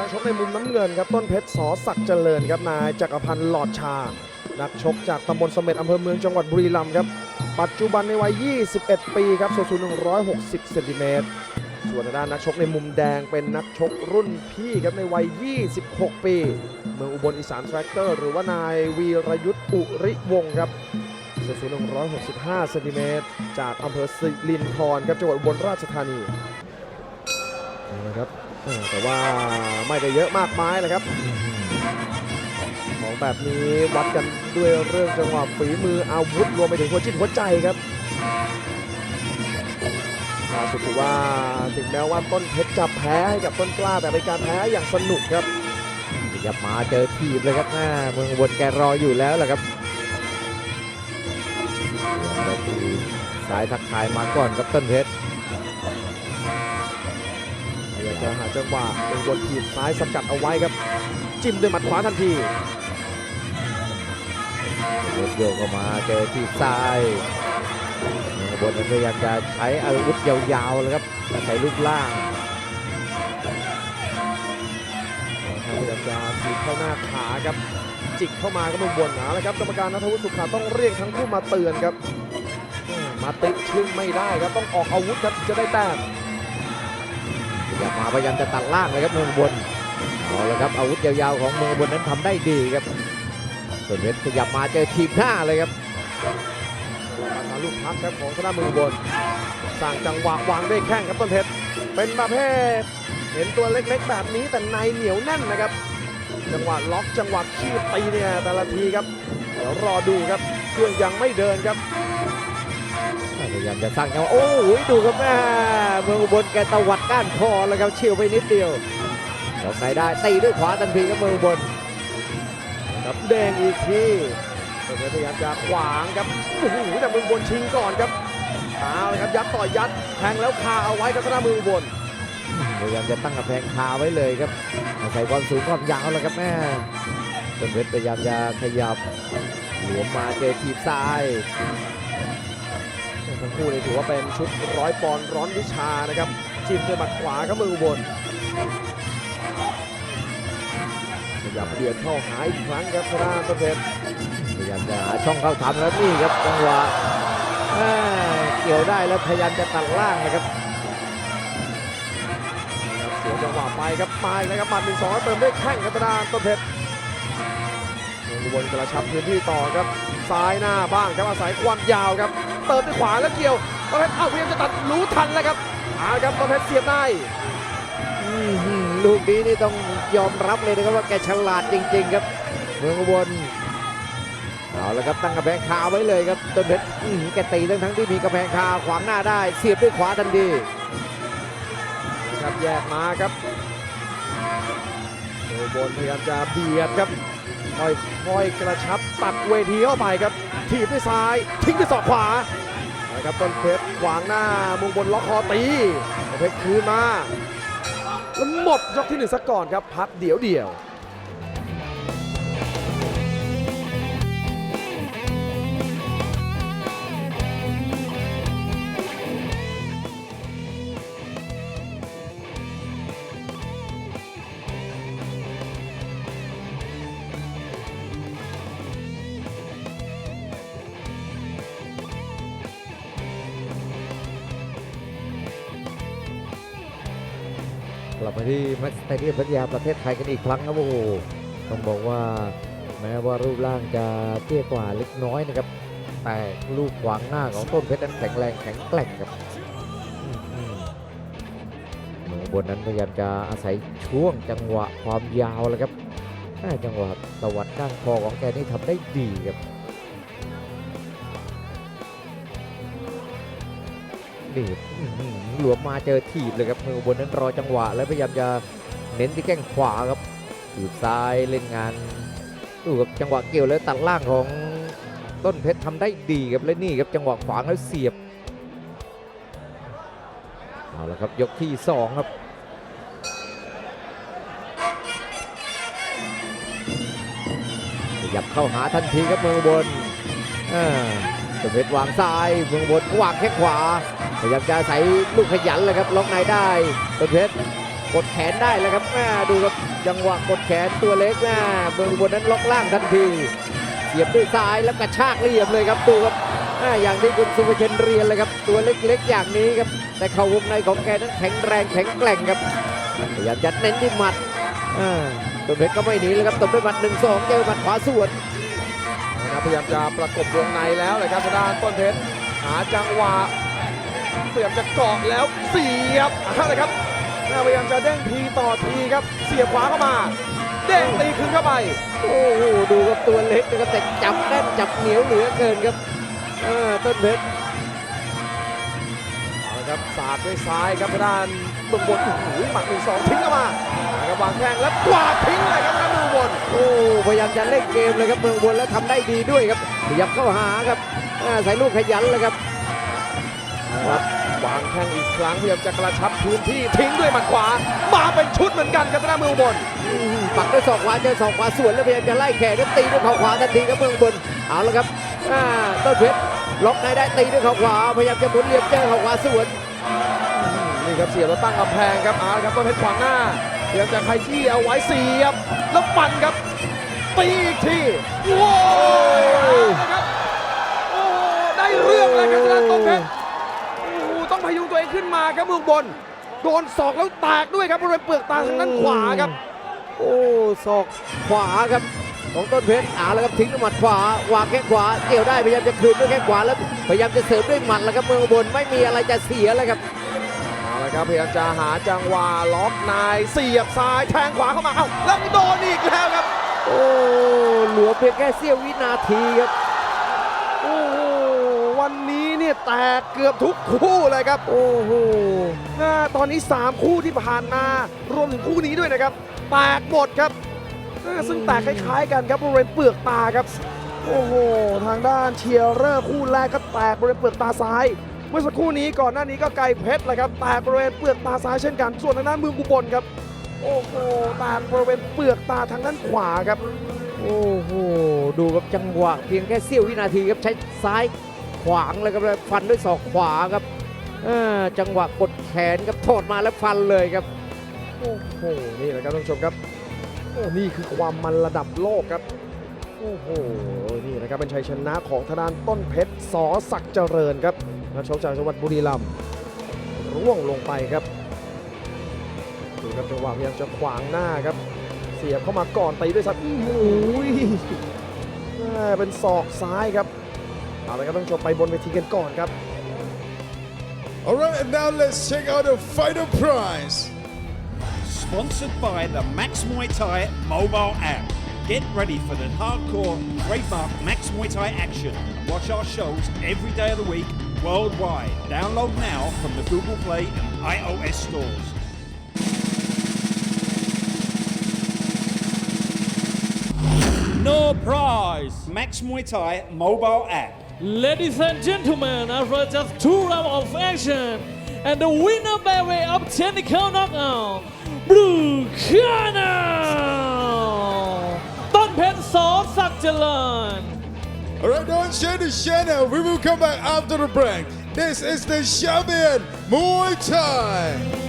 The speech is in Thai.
นักชกในมุมน้ำเงินครับต้นเพชรสอศักดิ์เจริญครับนายจักรพันธ์หลอดชา นักชกจากตำบลเสม็ดอำเภอเมืองจังหวัดบุรีรัมย์ครับ ปัจจุบันในวัย 21 ปีครับส่วนสูง160เซนติเมตรส่วนทางด้านนักชกในมุมแดงเป็นนักชกรุ่นพี่ครับในวัย 26 ปี เมืองอุบลอีสานแทรกเตอร์ หรือว่านายวีรยุทธ์อุริวงครับส่วนสูง165เซนติเมตรจากอำเภอสิรินธรครับจังหวัดอุบลราชธานีนะครับ แต่ว่าไม่ได้เยอะมากมายเลยครับ ของแบบนี้วัดกันด้วยเรื่องจังหวะฝีมืออาวุธรวมไปถึงหัวจิตหัวใจครับล่าสุดถือว่าถึงแม้ว่าต้นเพชรจะแพ้ให้กับต้นกล้าแต่เป็นการแพ้อย่างสนุกครับขยับมาเจอทีบเลยครับหน้าเมืองอุบนแกรออยู่แล้วแหละครับสายทักทายมาก่อนครับต้นเพชรพยายาม จะหาจังหวะเป็นบนทีบซ้ายสกัดเอาไว้ครับจิ้มด้วยหมัดขวาทันทีโยกโยกเข้ามาเจอทีบซ้ายบนนั้นพยายามจะใช้อาวุธยาวๆเลยครับอาศัยรูปร่างพยายามจะถีบเข้าหน้าขาครับ จิกเข้ามาก็ไมุมบนหนาแล้วครับกรรมการนัทวุฒิสุขาต้องเรียกทั้งคู่มาเตือนครับ มาติดชึ่งไม่ได้ครับต้องออกอาวุธครับจะได้แต้ม ขยับมาพยายามจะตัดล่างเลยครับเมืองอุบนเอาละครับอาวุธยาวๆของเมืองอุบนนั้นทำได้ดีครับต้นเพชรขยับมาเจอทีบหน้าเลยครับการมาลูกพักครับของธนามือบนสร้างจังหวะวางด้วยแข้งครับต้นเพชรเป็นประเภทเห็นตัวเล็กๆแบบนี้แต่ในเหนียวแน่นนะครับ จังหวะล็อกจังหวะขี้ตีเนี่ยแต่ละทีครับเดี๋ยวรอดูครับเครื่องยังไม่เดินครับพยายามจะสร้างจังหวะโอ้โหดูครับแม่ เมืองอุบลแกตวัดก้านคอแล้วครับเฉียวไปนิดเดียวลงในได้ตีด้วยขวาทันทีครับเมืองอุบลครับแดงอีกทีพยายามจะขวางครับโอ้โหแต่มือบนชิงก่อนครับเอาเลยครับยัดต่อยยัดแทงแล้วคาเอาไว้ครับธนามือบนพยายามจะตั้งกำแพงคาไว้เลยครับอาศัยความสูงความยาวแล้วครับแม่ต้นเพชรพยายามจะขยับหลวมมาเจอทีบซ้าย ทั้งคู่นี่ถือว่าเป็นชุดร้อยปอนด์ร้อนวิชานะครับจิ้มด้วยหมัดขวาครับมืออุบลขยับเบียดเข้าหาอีกครั้งครับธนาต้นเพชรพยายามจะหาช่องเข้าทำแล้วนี่ครับจังหวะแม่เกี่ยวได้แล้วพยายามจะตัดล่างนะครับครับเสียจังหวะไปครับมาอีกแล้วครับหมัดหนึ่งสองแล้วเติมด้วยแข้งครับธนาต้นเพชรมืออุบลกระชับพื้นที่ต่อครับซ้ายหน้าบ้างครับอาศัยความยาวครับ เติมด้วยขวาแล้วเกี่ยวต้นเพชรเอ้าพยายามจะตัดรู้ทันแล้วครับเอาละครับต้นเพชรเสียบได้อื้อหือลูกนี้นี่ต้องยอมรับเลยนะครับว่าแกฉลาดจริง ๆ ครับ เมืองอุบลเอาละครับตั้งกระแพงคาไว้เลยครับต้นเพชรอื้อหือแกตีทั้งทั้งๆที่มีกระแพงคาขวางหน้าได้ เสียบด้วยขวาทันทีนะครับแยกมาครับโอบนพยายามจะเบียดครับ ค่อยๆกระชับตัดเวทีเข้าไปครับถีบด้วยซ้ายทิ้งด้วยศอกขวานะครับต้นเพชรขวางหน้ามุงบนล็อกคอตีต้นเพชรคืนมาแล้วหมดยกที่หนึ่งซะก่อนครับพักเดี๋ยวเดียว กลับมาที่แม็กซ์สเตเดียมพัทยาประเทศไทยกันอีกครั้งครับโอ้โหต้องบอกว่าแม้ว่ารูปร่างจะเตี้ยกว่าเล็กน้อยนะครับ แต่ลูกขวางหน้าของต้นเพชรนั้นแข็งแรงแข็งแกร่งครับหือเมือบนนั้นพยายามจะอาศัยช่วงจังหวะความยาวแล้วครับจังหวะตวัดก้านคอของแกนี่ทำได้ดีครับ นี่หลวมมาเจอถีบเลยครับเมืองบนนั้นรอจังหวะ แล้วพยายามจะเน้นที่แข้งขวาครับถีบซ้ายเล่นงานดูกับจังหวะเกี่ยวแล้วตัดล่างของต้นเพชรทำได้ดีครับและนี่ครับจังหวะขวางแล้วเสียบเอาละครับยกที่สองครับขยับเข้าหาทันทีครับเมืองบนอ่า เพชรวางซ้ายเมืองบนวางแค่ขวาพยายามจะใส่ลูกขยันเลยครับล็อกในได้ต้นเพชรกดแขนได้แล้วครับแม่ดูครับจังหวะกดแขนตัวเล็กแม่เมืองบลนั้นล็อกล่างทันทีเสียบด้วยซ้ายแล้วกระชากเหลี่ยมเลยครับดูครับแม่อย่างที่คุณสุภเชนเรียนเลยครับ ตัวเล็กๆอย่างนี้ครับ แต่เข่าวงในของแกนั้นแข็งแรงแข็งแกร่งครับพยายามจะเน้นที่หมัดอ่าต้นเพชรก็ไม่หนีเลยครับตบด้วยหมัดหนึ่งสองเจอหมัดขวาสวน พยายามจะประกบวงในแล้วเลยครับทางด้านต้นเพชรหาจังหวะพยายามจะเกาะแล้วเสียบเอาเลยครับพยายามจะเด้งทีต่อทีครับ เสียบขวาเข้ามา เด้งตีคืนเข้าไป โอ้โหดูครับตัวเล็กนะครับแต่จับแน่นจับเหนียวเหลือเกินครับเออต้นเพชรเอาละครับสาดด้วยซ้ายครับทางด้านเมืองบนโอ้โหหมัดหนึ่งสองทิ้งเข้ามาเอาละครับวางแข้งแล้วกวาดทิ้งเลยครับทางด้านเมืองบนโอ้พ ยายามจะเล่นเกมเลยครับเมืองบนแล้วทำได้ดีด้วยครับขยับเข้าหาครับอ่าใส่ลูกขยันเลยครับครับวางแข้งอีกครั้งพยายามจะกระชับพื้นที่ทิ้งด้วยหมัดขวา มาเป็นชุดเหมือนกันครับทางด้านเมืองบนอื้อหือปักด้วยศอกขวาเจอศอกขวาสวนแล้วพยายามจะไล่แขนแล้วตีด้วยเข่าขวาทันทีครับเมืองบนเอาละครับอ่าต้นเพชรล็อกในได้ตีด้วยเข่าขวาพยายามจะหมุนเหลี่ยมเจอเข่าขวาสวนนี่ครับเสียบแล้วตั้งกำแพงครับเอาละครับต้นเพชรขวางหน้าพยายามจะใครที่เอาไว้เสียบแล้วปั่นครับ ตีอีกทีโว้ยนะครับโอ้โหได้เรื่องเลยครับทางด้านต้นเพชรโอ้โหต้องพยุงตัวเองขึ้นมาครับเมืองบน โดนศอกแล้วแตกด้วยครับบริเวณเปลือกตาทางด้านขวาครับโอ้ศอกขวาครับของต้นเพชรเอาละครับทิ้งด้วยหมัดขวาวางแข้งขวาเกี่ยวได้พยายามจะคืนด้วยแข้งขวาแล้วพยายามจะเสริมด้วยหมัดแล้วครับเมืองอุบนไม่มีอะไรจะเสียแล้วครับเอาละครับพยายามจะหาจังหวะล็อกนายเสียบซ้ายแทงขวาเข้ามาเอ้าแล้วโดนอีกแล้วครับ โอ้เหลือเพียงแค่เสี้ยววินาทีครับโอ้โหวันนี้เนี่ยแตกเกือบทุกคู่เลยครับ โอ้โหน่าตอนนี้ 3 คู่ที่ผ่านมารวมถึงคู่นี้ด้วยนะครับแตกหมดครับอ่าซึ่งแตกคล้ายๆกันครับบริเวณเปลือกตาครับ โอ้โห ทางด้านเชียร์เลอร์คู่แรกก็แตกบริเวณเปลือกตาซ้าย เมื่อสักครู่นี้ก่อนหน้านี้ก็ไกลเพชรแหละครับแตกบริเวณเปลือกตาซ้ายเช่นกัน ส่วนทางด้านเมืองอุบลครับ โอ้โหแตกบริเวณเปลือกตาทางด้านขวาครับ โอ้โหดูกับจังหวะเพียงแค่เสี้ยววินาทีครับใช้ซ้ายขวางเลยครับแล้วฟันด้วยศอกขวาครับเออจังหวะกดแขนครับโทษมาแล้วฟันเลยครับโอ้โหนี่แหละครับท่านผู้ชมครับโอ้นี่คือความมันระดับโลกครับโอ้โหนี่นะครับเป็นชัยชนะของทางด้านต้นเพชรสอศักดิ์เจริญครับนักชกจากจังหวัดบุรีรัมย์ร่วงลงไปครับดู ครับจังหวะพยายามจะขวางหน้าครับ เสียบเข้ามาก่อนตีด้วยซ้ำอื้อหือแม่เป็นศอกซ้ายครับเอาละครับท่านผู้ชมไปบนเวทีกันก่อนครับ All right, and now let's check out the final prize. Sponsored by the Max Muay Thai mobile app. Get ready for the hardcore trademark Max Muay Thai action. Watch our shows every day of the week worldwide. Download now from the Google Play and iOS stores. your prize. Max Muay Thai mobile app. Ladies and gentlemen, after just two rounds of action, and the winner by way of technical knockout, Blue Channel, Don Pen Saw All right, don't share the channel. We will come back after the break. This is the champion Muay Thai.